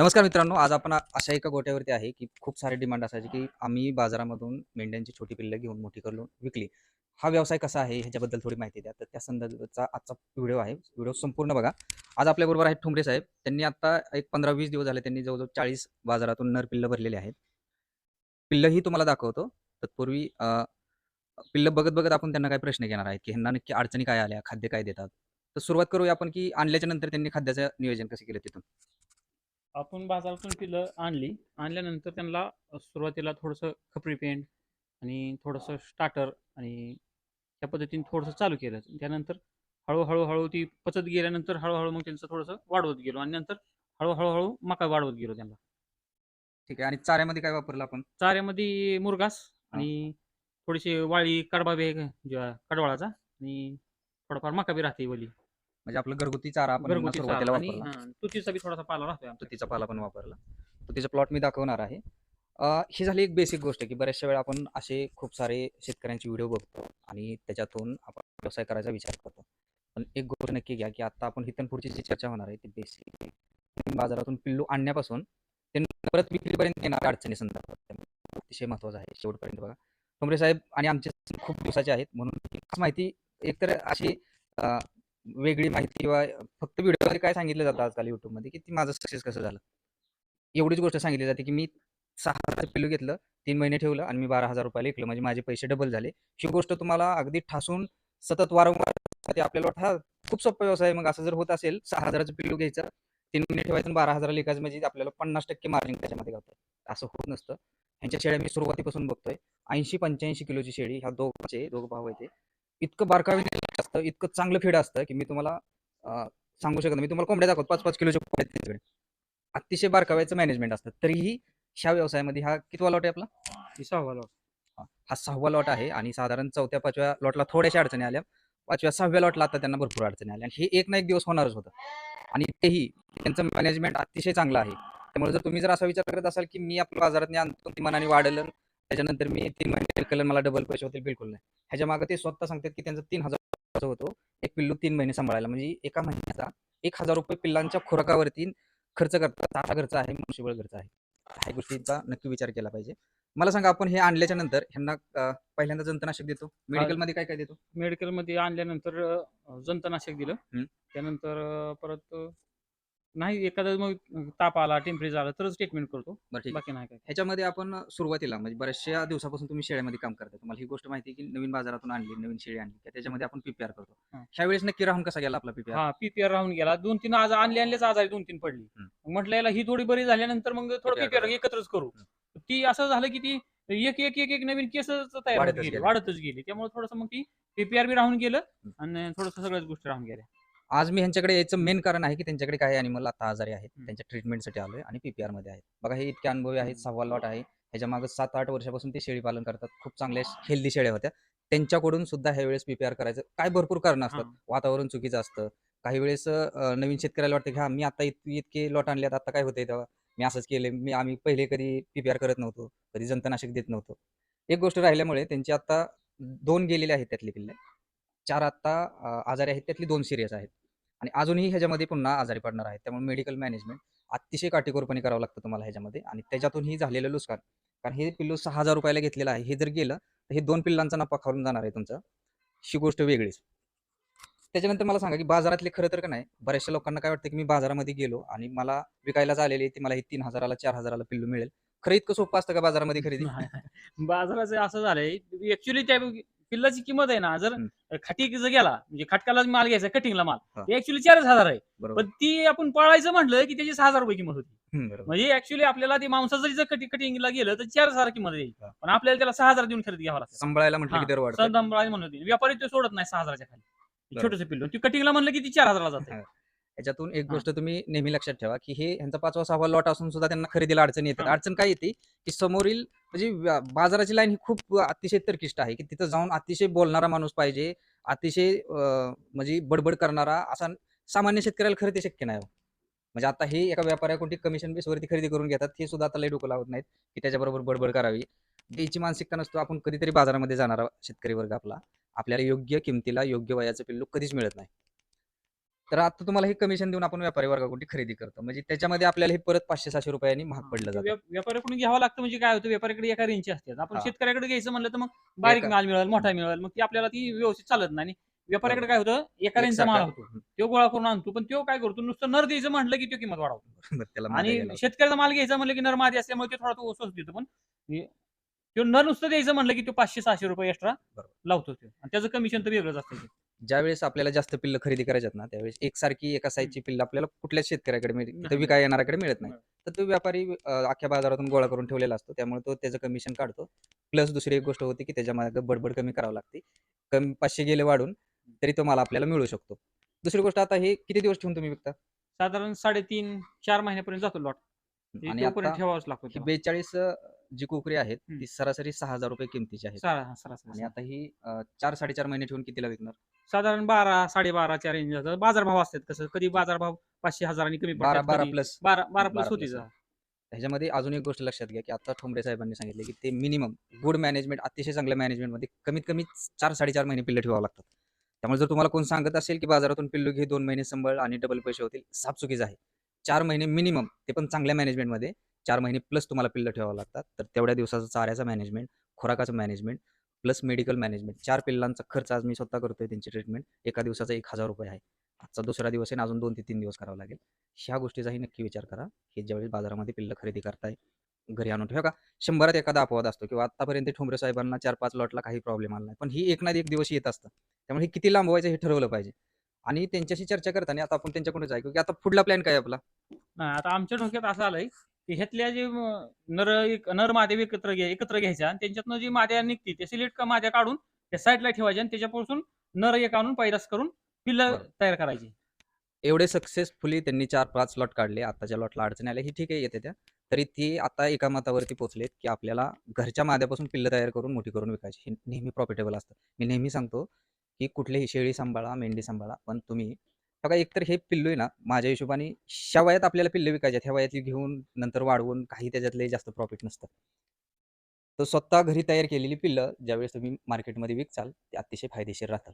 नमस्कार मित्रांनो आज आपण अशा एका गोट्यावरती आहे की खूप सारे डिमांड असायचे की आम्ही बाजारामधून मेंढ्यांची छोटी पिल्लं घेऊन मोठी करून विकली. हा व्यवसाय कसा आहे ह्याच्याबद्दल थोडी माहिती द्या. तर त्या संदर्भाचा आजचा व्हिडिओ आहे. व्हिडिओ संपूर्ण बघा. आज आपल्याबरोबर आहेत ठुमरे साहेब. त्यांनी आता एक पंधरा वीस दिवस झाले त्यांनी जवळजवळ चाळीस बाजारातून नर पिल्लं भरलेले आहेत. पिल्लंही तुम्हाला दाखवतो. तत्पूर्वी पिल्लं बघत बघत आपण त्यांना काय प्रश्न घेणार आहेत की ह्यांना नक्की अडचणी काय आल्या खाद्य काय देतात? तर सुरुवात करूया आपण की आणल्याच्या नंतर त्यांनी खाद्याचं नियोजन कसं केलं तिथून? आपण बाजारातून पिलं आणली. आणल्यानंतर त्यांना सुरुवातीला थोडंसं खपरी पेंट आणि थोडंसं स्टार्टर आणि त्या पद्धतीने थोडंसं चालू केलं. त्यानंतर हळूहळू हळू ती पचत गेल्यानंतर हळूहळू मग त्यांचं थोडंसं वाढवत गेलो आणि नंतर हळूहळू हळू मका वाढवत गेलो त्यांना. ठीक आहे. आणि चाऱ्यामध्ये काय वापरलं आपण? चाऱ्यामध्ये मुरगास आणि थोडीशी वाळी कडबा बे कडवाळाचा आणि थोडाफार मका बी राहते वली. म्हणजे आपलं घरगुती चारा आपण यांना घरगुती सुरुवातीला चारा आणि वापरला. हां, तुतीचा बी थोडासा पाला राहतोय आमचा तुतीचा पाला पण वापरला. तुतीचा प्लॉट मी दाखवणार आहे. अं, ही झाली एक बेसिक गोष्ट की बऱ्याचशा वेळा आपण असे खूप सारे शेतकऱ्यांचे व्हिडिओ बघतो आणि त्याच्यातून आपण व्यवसाय करायचा विचार करतो. पण एक गोष्ट नक्की घ्या की आता आपण इथून पुढची जी चर्चा होणार आहे ती बेसिक बाजारातून पिल्लू आणण्यापासून ते परत विक्रीपर्यंत येणाऱ्या अडचणी संदर्भात. त्यामुळे अतिशय महत्वाचं आहे शेवटपर्यंत बघा. ठोंबरे साहेब आणि आमचे खूप दिवसाचे आहेत म्हणून ही खास माहिती एकतर अशी अं, वेगळी माहिती किंवा फक्त व्हिडिओमध्ये काय सांगितलं जातं आजकाल युट्यूबमध्ये की ती माझं सक्सेस कसं झालं? एवढीच गोष्ट सांगितली जाते की मी सहा हजार पिल्लू घेतलं तीन महिने ठेवलं आणि मी बारा हजार रुपयाला विकलं. म्हणजे माझे पैसे डबल झाले. ही गोष्ट तुम्हाला अगदी ठासून सतत वारंवार आपल्याला वाटतं हा खूप सोपा व्यवसाय मग असं जर होत असेल सहा हजाराचं पिल्लू घ्यायचं तीन महिने ठेवायचं बारा हजाराला विकायचं म्हणजे आपल्याला पन्नास टक्के मार्जिन त्याच्यामध्ये गावतं असं होत नसतं. ह्यांच्या शेळ्या मी सुरुवातीपासून बघतोय. ऐंशी पंच्याऐंशी किलोची शेळी ह्या दोघांचे दोघं भाव आहेत इतकं बारकाईने असतं इतकं चांगलं फीड असतं की मी तुम्हाला सांगू शकत नाही. मी तुम्हाला कोंबड्या दाखवतो पाच पाच किलोच्या कोंबड्या त्यांच्याकडे. अतिशय बारकाव्याचं मॅनेजमेंट असतं. तरीही ह्या व्यवसायामध्ये हा कितवा लॉट आहे आपला? सहावा lot. हा हा सहावा लॉट आहे आणि साधारण चौथ्या पाचव्या लॉटला थोड्याशा अडचणी आल्या. पाचव्या सहाव्या लॉटला आता त्यांना भरपूर अडचणी आल्या. आणि हे एक ना एक दिवस होणारच होतं. आणि तेही त्यांचं मॅनेजमेंट अतिशय चांगलं आहे. त्यामुळे जर तुम्ही जर असा विचार करत असाल की मी आपल्या बाजारात आणतो ती मनाने वाढलं त्याच्यानंतर मी तीन महिने विकलं मला डबल पैसे होतील बिलकुल नाही. ह्याच्या मागे ते स्वतः सांगतात की त्यांचं तीन हजार होतो. एक पिल्लू तीन महिने सांभाळायला. म्हणजे एका महिन्याचा एक हजार रुपये पिल्लांच्या खुराकावरती खर्च करतात. चारा खर्च आहे मनुष्यबळ खर्च आहे. ह्या गोष्टींचा नक्की विचार केला पाहिजे. मला सांगा आपण हे आणल्याच्या नंतर ह्यांना पहिल्यांदा जंतनाशक देतो. मेडिकलमध्ये काय काय देतो? मेडिकलमध्ये आणल्यानंतर अ, जंतनाशक दिलं. त्यानंतर परत नाही एखादा मग ताप आला टेम्परेचर आलं तरच ट्रीटमेंट करतो बरं ठीक आहे. बाकी नाही काय ह्याच्यामध्ये आपण सुरुवातीला म्हणजे बऱ्याचशा दिवसापासून तुम्ही शेळ्यामध्ये काम करता तुम्हाला ही गोष्ट माहिती आहे की नवीन बाजारातून आणली नवीन शेळी आणली की त्याच्यामध्ये आपण पीपीआर करतो हां. ह्यावेळेस नक्की राहून कसा गेला आपला पीपीआर हा पीपीआर राहून गेला दोन तीन आज आणले आणलेच आजारी दोन तीन पडली. मग म्हटलं याला ही थोडी बरी झाल्यानंतर मग थोडं PPR पीपीआर करू. एकत्रच करू. ती असं झालं की ती एक एक एक एक नवीन केस तयार होत वाढतच गेली. वाढतच गेली त्यामुळे थोडंसं मग ती पीपीआर बी राहून गेलं. आणि थोडंसं सगळ्याच गोष्टी राहून गेल्या आज मी ह्यांच्याकडे याचं मेन कारण आहे की त्यांच्याकडे काही अॅनिमल आता आजारी आहेत. त्यांच्या ट्रीटमेंटसाठी आलोय आणि पीपीआरमध्ये आहेत. बघा हे इतके अनुभवी आहेत सव्वा लॉट आहे. ह्याच्या मागे सात आठ वर्षापासून ते शेळी पालन करतात. खूप चांगल्या हेल्दी शेळ्या होत्या. त्यांच्याकडून सुद्धा ह्या वेळेस पीपीआर करायचं काय भरपूर कारण असतात. वातावरण चुकीचं असतं. काही वेळेस नवीन शेतकऱ्याला वाटतं की हा मी आता इतकी इतके लॉट आणले आता काय होतंय तेव्हा? मी असंच केले मी आम्ही पहिले कधी पीपीआर करत नव्हतो. कधी जंतनाशक देत नव्हतो. एक गोष्ट राहिल्यामुळे त्यांची आता दोन गेलेले आहेत त्यातले पिल्ले चार आता आजारी आहेत त्यातली दोन सिरियस आहेत. आणि अजूनही ह्याच्यामध्ये पुन्हा आजारी पडणार आहेत. त्यामुळे मेडिकल मॅनेजमेंट अतिशय काटेकोरपणे करावं लागतं तुम्हाला ह्याच्यामध्ये. आणि त्याच्यातूनही झालेलं नुकसान. कारण हे पिल्लू सहा हजार रुपयाला घेतलेलं आहे. हे जर गेलं तर हे दोन पिल्लांचा नफा खाऊन जाणार आहे तुमचा. ही गोष्ट वेगळीच. त्याच्यानंतर मला सांगा की बाजारातले खरं तर का नाही? बऱ्याचशा लोकांना काय वाटतं की मी बाजारामध्ये गेलो आणि मला विकायला झालेली ती मला हे तीन हजाराला चार हजाराला पिल्लू मिळेल. खरं इतकं सोपं असतं का बाजारामध्ये खरेदी? बाजाराचं असं झालंय ऍक्च्युली त्या पिल्लाची किंमत आहे ना जर. खाटी जर गेला म्हणजे खटकाला माल घ्यायचा कटिंगला माल ऍक्च्युली चारच हजार आहे. पण ती आपण पाळायचं म्हटलं की त्याची सहा हजार रुपये किंमत होती. म्हणजे ऍक्च्युली आपल्याला ते मांसाचं जर कटिंग कटिंगला गेलं तर चार हजार किंमत येईल. पण आपल्याला त्याला सहा हजार देऊन खरेदी घ्यावं लागतं. सांभाळायला म्हटलं म्हणून होती. व्यापारी ते सोडत नाही सहा हजाराच्या खाली. छोटस पिल्लू. ती कटिंगला म्हणलं की ती चार हजारला जाते. याच्यातून एक. गोष्ट तुम्ही नेहमी लक्षात ठेवा की हे ह्यांचा पाचवा सहावा लॉट असून सुद्धा त्यांना खरेदीला अडचण येतात. हा. अडचण काय येते की समोरील म्हणजे व्या- बाजाराची लाईन ही खूप अतिशय तरकिष्ट आहे की तिथं जाऊन अतिशय बोलणारा माणूस पाहिजे अतिशय म्हणजे बडबड करणारा असा सामान्य शेतकऱ्याला खरेदी शक्य नाही हो. म्हणजे आता हे एका व्यापाऱ्याकडून कमिशन बेसवरती खरेदी करून घेतात हे सुद्धा आता लय डोकं लावत नाहीत की त्याच्याबरोबर बडबड करावी. याची मानसिकता नसतो आपण कधीतरी बाजारामध्ये जाणारा शेतकरी वर्ग आपला. आपल्याला योग्य किमतीला योग्य वयाचं पिल्लू कधीच मिळत नाही. तर आता तुम्हाला हे कमिशन देऊन आपण व्यापारी वर्गाकडून खरेदी करतो. म्हणजे त्याच्यामध्ये आपल्याला हे परत पाचशे सहाशे रुपयांनी महाग पडलं जातं. व्या- व्यापाऱ्याकडून घ्यावं लागतं म्हणजे काय होतं व्यापाऱ्याकडे एका रेंजची असते. आपण हा. शेतकऱ्याकडे घ्यायचं म्हणलं तर मग बारीक एका- माल मिळेल मोठा मिळेल मग ती आपल्याला ती व्यवस्थित चालत नाही. आणि व्यापाऱ्याकडे काय होतं एका रेंजचा माल होतो तो गोळा करून आणतो पण तो काय करतो नुसतं नर द्यायचं म्हटलं की तो किंमत वाढवतो. बरं, त्याला मागे आणि गेला. शेतकऱ्याचा माल घ्यायचा म्हणलं की नर मादी असल्यामुळे ते थोडा तो स्वस्त देतो पण हे- तो नर नुसतं द्यायचं म्हणलं की तो पाचशे सहाशे रुपये एक्स्ट्रा बरोबर. लावतो तो. आणि त्याचं कमिशन तर वेगळंच असतं. ते. ज्यावेळेस आपल्याला जास्त पिल्ल खरेदी करायच्यात ना त्यावेळेस एकसारखी एका साईजची पिल्ल आपल्याला कुठल्याच शेतकऱ्याकडे मिळते विकाय येणाऱ्याकडे मिळत नाही. तर तो व्यापारी अख्ख्या बाजारातून गोळा करून ठेवलेला असतो. त्यामुळे तो त्याचं कमिशन काढतो. प्लस दुसरी एक गोष्ट होती की त्याच्यामागे बडबड कमी करावं लागते. कमी पाचशे गेले वाढून तरी तो माल आपल्याला मिळू शकतो. दुसरी गोष्ट आता हे किती दिवस ठेवून तुम्ही विकता? साधारण साडेतीन चार महिन्यापर्यंत जातो लॉट. आणि ठेवावाच लागतो. बेचाळीस जी कोकरी आहेत. ती सरासरी सहा हजार रुपये किमतीची हा, सरासरी. आणि आता ही अं, चार साडेचार महिने ठेवून कितीला विकणार? साधारण बारा साडेबाराच्या रेंज बाजारभाव असतात कसं कधी बाजारभाव पाचशे हजारांनी कमी बारा पडतात, बारा कधी प्लस. बारा बारा बारा प्लस होती plus. ह्याच्यामध्ये अजून एक गोष्ट लक्षात घ्या की आता ठोंबरे साहेबांनी सांगितले की ते मिनिमम गुड मॅनेजमेंट अतिशय चांगल्या मॅनेजमेंटमध्ये कमीत कमी चार साडेचार महिने पिल्लं ठेवावं लागतात. त्यामुळे जर तुम्हाला कोण सांगत असेल की बाजारातून पिल्लू घे दोन महिने संभाळ आणि डबल पैसे होतील साफ चुकीचं आहे. चार महिने मिनिमम ते पण चांगल्या मॅनेजमेंटमध्ये चार महिने प्लस तुम्हाला पिल्लं ठेवावं लागतात. तर तेवढ्या दिवसाचा चाऱ्याचा मॅनेजमेंट खुराकाचं मॅनेजमेंट प्लस मेडिकल मॅनेजमेंट चार पिल्लांचा खर्च आज मी स्वतः करतोय त्यांची ट्रीटमेंट एका दिवसाचा एक हजार रुपये आहे. आजचा दुसरा दिवस आहे अजून दोन ते तीन दिवस करावा लागेल. ह्या गोष्टीचाही नक्की विचार करा. हे ज्यावेळेस बाजारामध्ये पिल्लं खरेदी करताय घरी आणून ठेवा का? शंभरात एखादा अपवाद असतो किंवा आतापर्यंत ठोंबरे साहेबांना चार पाच लॉटला काही प्रॉब्लेम आला नाही. पण ही एक ना एक दिवस येत असतं. त्यामुळे हे किती लांबवायचं हे ठरवलं पाहिजे. आणि त्यांच्याशी चर्चा करताना आता आपण त्यांच्याकडूनच ऐकू की आता पुढला प्लॅन काय आपला? नाही आता आमच्या डोक्यात असं आलंय की ह्यातल्या जे नर एक- नर माद्या एकत्र घ्या एकत्र घ्यायच्या आणि त्यांच्यातनं जी माद्या निघते ते सिलेक्ट माद्या काढून त्या साईडला ठेवायच्या आणि त्याच्यापासून नर एक आणून पैदास करून पिल्लं. तयार करायची. एवढे सक्सेसफुली त्यांनी चार पाच लॉट काढले. आताच्या लॉटला अडचणी आल्या. ही ठीक आहे येते त्या. तरी ती आता एका मतावरती पोहोचलेत की आपल्याला घरच्या माद्यापासून पिल्लं तयार करून मोठी करून विकायची. हे नेहमी प्रॉफिटेबल असतं. मी नेहमी सांगतो की कुठलेही शेळी सांभाळा मेंढी सांभाळा पण तुम्ही बघा एकतर हे पिल्लू आहे ना माझ्या हिशोबाने ह्या वयात आपल्याला पिल्लू विकायचे ह्या वयातली घेऊन नंतर वाढवून काही त्याच्यातले जास्त प्रॉफिट नसतं तर स्वतः घरी तयार केलेली पिल्लं ज्यावेळेस तुम्ही मार्केटमध्ये विकचाल ते अतिशय फायदेशीर राहतात.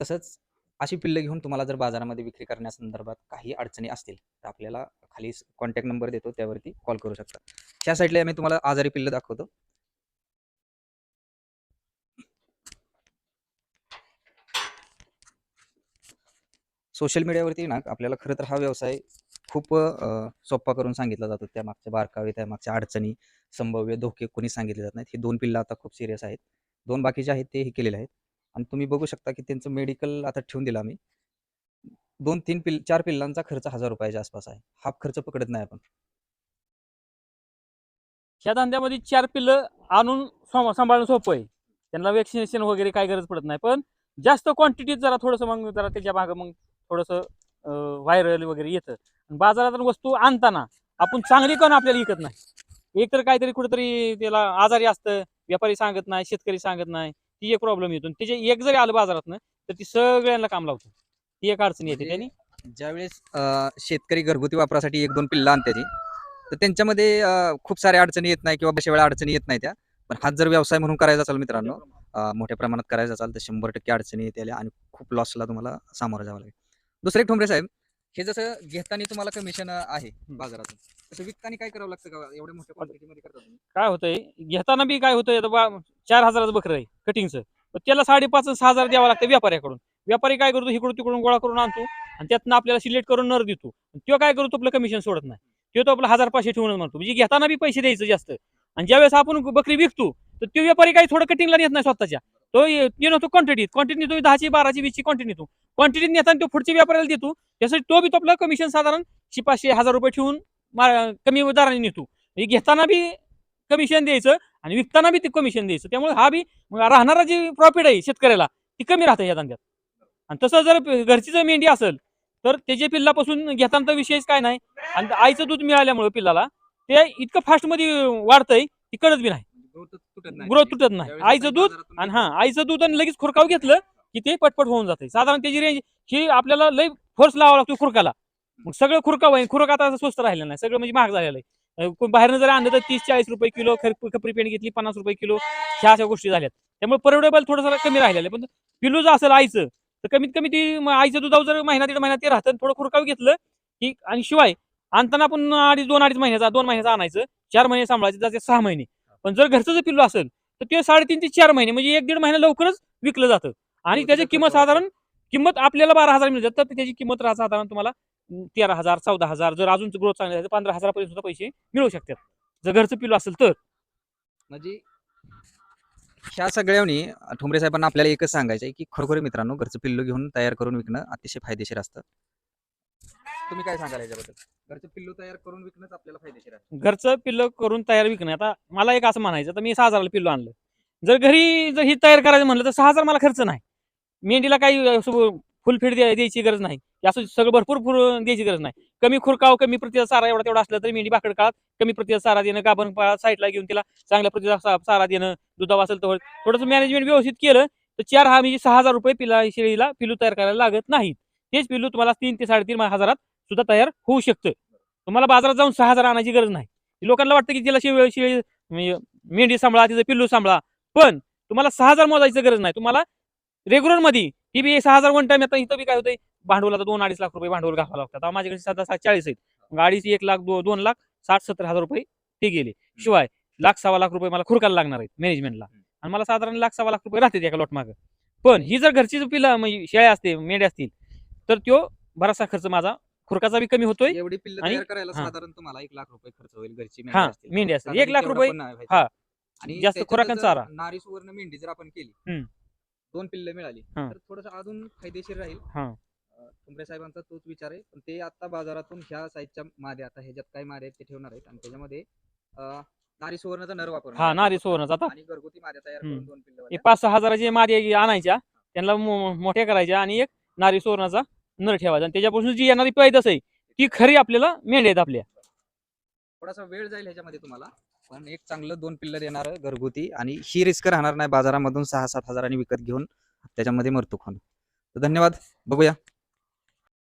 तसंच अशी पिल्लं घेऊन तुम्हाला जर बाजारामध्ये विक्री करण्यासंदर्भात काही अडचणी असतील तर आपल्याला खाली कॉन्टॅक्ट नंबर देतो त्यावरती कॉल करू शकता. त्या साईडला मी तुम्हाला आजारी पिल्लं दाखवतो. सोशल मीडियावरती ना आपल्याला खरं तर हा व्यवसाय खूप सोप्पा करून सांगितला जातो. त्या मागच्या बारकावे त्या मागच्या अडचणी संभाव्य धोके कोणी सांगितले जात नाहीत. हे दोन पिल्लं आता खूप सिरियस आहेत. दोन बाकीचे आहेत ते हे केलेले आहेत. आणि तुम्ही बघू शकता की त्यांचं मेडिकल आता ठेवून दिलं आम्ही. दोन तीन पिल चार पिल्लांचा खर्च हजार रुपयाच्या आसपास आहे. हा खर्च पकडत नाही आपण. ह्या धंद्यामध्ये चार पिल्लं आणून सांभाळणं सोपं आहे. त्यांना वॅक्सिनेशन वगैरे काय गरज पडत नाही. पण जास्त क्वांटिटीत जरा थोडंसं मग जरा त्याच्या मागं मग थोडंसं व्हायरल वगैरे येतं. बाजारात वस्तू आणताना आपण चांगली पण आपल्याला विकत नाही. एक तर काहीतरी कुठेतरी त्याला आजारी असतं व्यापारी सांगत नाही शेतकरी सांगत नाही. ती एक प्रॉब्लेम येतो. त्याचे एक जरी आलं बाजारातनं तर ती सगळ्यांना काम लावतं. ती एक अडचण येते म्हणजे त्यांनी. ज्यावेळेस शेतकरी घरगुती वापरासाठी एक दोन पिल्लं आणते ती तर त्यांच्यामध्ये खूप साऱ्या अडचणी येत नाही किंवा बशा वेळा अडचणी येत नाही त्या. पण हाच जर व्यवसाय म्हणून करायचा असेल मित्रांनो मोठ्या प्रमाणात करायचा असाल तर शंभर टक्के अडचणी येतील आणि खूप लॉसला तुम्हाला सामोरं जावं लागेल. दुसरे एक ठोंबरे साहेब हे जसं घेताना तुम्हाला कमिशन आहे बाजारातून तसं विकताना काय करावं लागतं का एवढ्या मोठ्या क्वांटिटीमध्ये करता तुम्ही? काय होतंय? घेताना बी काय होतंय? आता बा चार हजाराचं बकरं आहे कटिंगचं पण त्याला साडेपाच आणि सहा हजार द्यावं लागतं व्यापाऱ्याकडून. व्यापारी काय करतो? इकडून तिकडून गोळा करून आणतो आणि त्यातनं आपल्याला सिलेक्ट करून नर देतो. तो काय करतो? आपलं कमिशन सोडत नाही. तो तो आपलं हजार पाचशे ठेवून म्हणतो म्हणजे घेताना बी पैसे द्यायचं जास्त. आणि ज्यावेळेस आपण बकरी विकतो तर तो व्यापारी काही थोडं कटिंगला नेत नाही स्वतःच्या. तो ये- नव्हतो क्वांटिटीत क्वांटिटी नेतो दहाची बाराची वीसची क्वांटिटी नेतो क्वांटिटीत नेताना तो पुढच्या व्यापाऱ्याला देतो. त्यासाठी तो बी तो आपलं कमिशन साधारण शे पाचशे हजार रुपये ठेवून कमी दराने नेतो. घेताना बी कमिशन द्यायचं आणि विकताना बी ते कमिशन द्यायचं. त्यामुळे हा बी राहणारा जी प्रॉफिट आहे शेतकऱ्याला ती कमी राहते या धंद्यात. आणि तसं जर घरची जर मेंढी असेल तर त्याच्या पिल्लापासून घेताना तर विषयच काय नाही. आणि आईचं दूध मिळाल्यामुळे पिल्लाला ते इतकं फास्टमध्ये वाढतंय ती कळत बी नाही. ग्रोथ तुटत नाही. आईचं दूध आणि हा आईचं दूध आणि लगेच खुरकाव घेतलं की ते पटपट होऊन जाते. साधारण त्याची रेंज ही आपल्याला लई फोर्स लावा लागतो खुरकाला मग सगळं खुरकाव आहे. खुरक आता स्वस्त राहिलं नाही. सगळं म्हणजे महाग झालेलं आहे. बाहेरनं जर आणलं तर तीस चाळीस रुपये किलो खर- खपरी पेंट घेतली पन्नास रुपये किलो ह्या अशा गोष्टी झाल्यात. त्यामुळे परवडेबल थोडंसं कमी राहिलेलं आहे. पण पिलू जर असेल आईचं तर कमीत कमी ती आईचं दुधावर जर महिना दीड महिना ते राहतं थोडं खुरकाव घेतलं की आणि शिवाय आणताना आपण अडीच दोन अडीच महिन्याचा दोन महिन्याचा आणायचं चार महिने सांभाळायचे त्याचे सहा महिने. पण जर घरचं जर पिल्लू असेल तर ते साडेतीन ते चार महिने म्हणजे एक दीड महिना लवकरच विकलं जातं. आणि हो, त्याची किंमत वाचतो. साधारण किंमत आपल्याला बारा हजार मिळतात तर त्याची किंमत साधारण तुम्हाला तेरा हजार चौदा हजार जर अजून ग्रोथ चांगली तर पंधरा हजारापर्यंत सुद्धा पैसे मिळू शकतात. जर घरचं पिल्लू असेल तर. म्हणजे ह्या सगळ्यांनी ठोंबरे साहेबांना आपल्याला एकच सांगायचं आहे की खरोखर मित्रांनो घरचं पिल्लू घेऊन तयार करून विकणं अतिशय फायदेशीर असतं. तुम्ही काय सांगाल याच्याबद्दल? घरचं पिल्लू तयार करून विकणंच आपल्याला फायदेशीर आहे. घरचं पिल्लं करून तयार विकणं. आता मला एक असं म्हणायचं तर मी सहा हजाराला पिल्लू आणलं. जर घरी जर ही तयार करायचं म्हणलं तर सहा हजार मला खर्च नाही. मेंढीला काही फुल फीड द्यायची गरज नाही. असं सगळं भरपूर फुल द्यायची गरज नाही. कमी खुरकाव कमी प्रतिचा चारा एवढा तेवढा असला तरी मेंढी बाकड काळात कमी प्रतिचा चारा देणं गाभण साईडला घेऊन तिला चांगल्या प्रतिचा सारा चारा देणं दुधावा असेल तर थोडंसं मॅनेजमेंट व्यवस्थित केलं तर चार हा म्हणजे सहा हजार रुपये पिला शेळीला पिल्लू तयार करायला लागत नाहीत. तेच पिल्लू तुम्हाला तीन ते साडेतीन हजारात सुद्धा तयार होऊ शकतं तुम्हाला बाजारात जाऊन सहा हजार आणायची गरज नाही. लोकांना वाटतं की तिला शेळी शेळी म्हणजे मेंढी सांभाळा तिचं पिल्लू सांभाळा. पण तुम्हाला सहा हजार मोजायची गरज नाही. तुम्हाला रेग्युलरमध्ये ती बी सहा हजार वन टाइम आता इथं बी काय होतंय? भांडवल आता दोन अडीच लाख रुपये भांडवल घालावं लागतं. आता माझ्याकडे साधा सात चाळीस आहेत. मग अडीच एक लाख दो- दोन लाख साठ सत्तर हजार रुपये ते गेले. शिवाय लाख सव्वा लाख रुपये मला खुरकायला लागणार आहेत मॅनेजमेंटला आणि मला साधारण लाख सव्वा लाख रुपये राहते एका लॉट मागं. पण ही जर घरची पिलं म्हणजे शेळ्या असते मेंढ्या असतील तर तो बराचसा खर्च माझा खुरकाचा बी कमी होतोय एवढी पिल्ल आणि- तयार करायला हा. साधारण तुम्हाला एक लाख रुपये खर्च होईल घरची हा, असतील. मेंढी असतील. साधारण एक लाख तेवढं रुपये- पण नाही व्हायचं. हा. आणि जास्त त्याच्यातच खुराक आणि जर चारा. नारी सुवर्ण मेंढी जर आपण केली हम्म. दोन पिल्ल मिळाली हा. तर थोडस अजून फायदेशीर राहील हा. अं, ठोंबरे साहेबांचा तोच विचार आहे पण ते आता बाजारातून ह्या साईजच्या माद्या आता ह्याच्यात काय माद्या आहेत ते ठेवणार आहेत आणि त्याच्यामध्ये अं, नारी सुवर्णाचा नर वापर हा नारी सोवरच आता आणि घरगुती माद्या तयार करून हम्म. दोन पिल्ल एक पाच सहा हजाराचे मादी आणायच्या त्यांना मो- मोठ्या करायच्या आणि एक नारी सोरणाचा नर ठेवायचा. आणि त्याच्यापासून जी येणारी पैदास आहे ती खरी आपल्याला मेंढ्या आपल्या. थोडासा वेळ जाईल ह्याच्यामध्ये तुम्हाला. पण एक चांगलं दोन पिल्लर येणार घरगुती. आणि ही रिस्क राहणार नाही बाजारामधून सहा सात हजारांनी विकत घेऊन त्याच्यामध्ये मरतो होणं तर धन्यवाद. बघूया.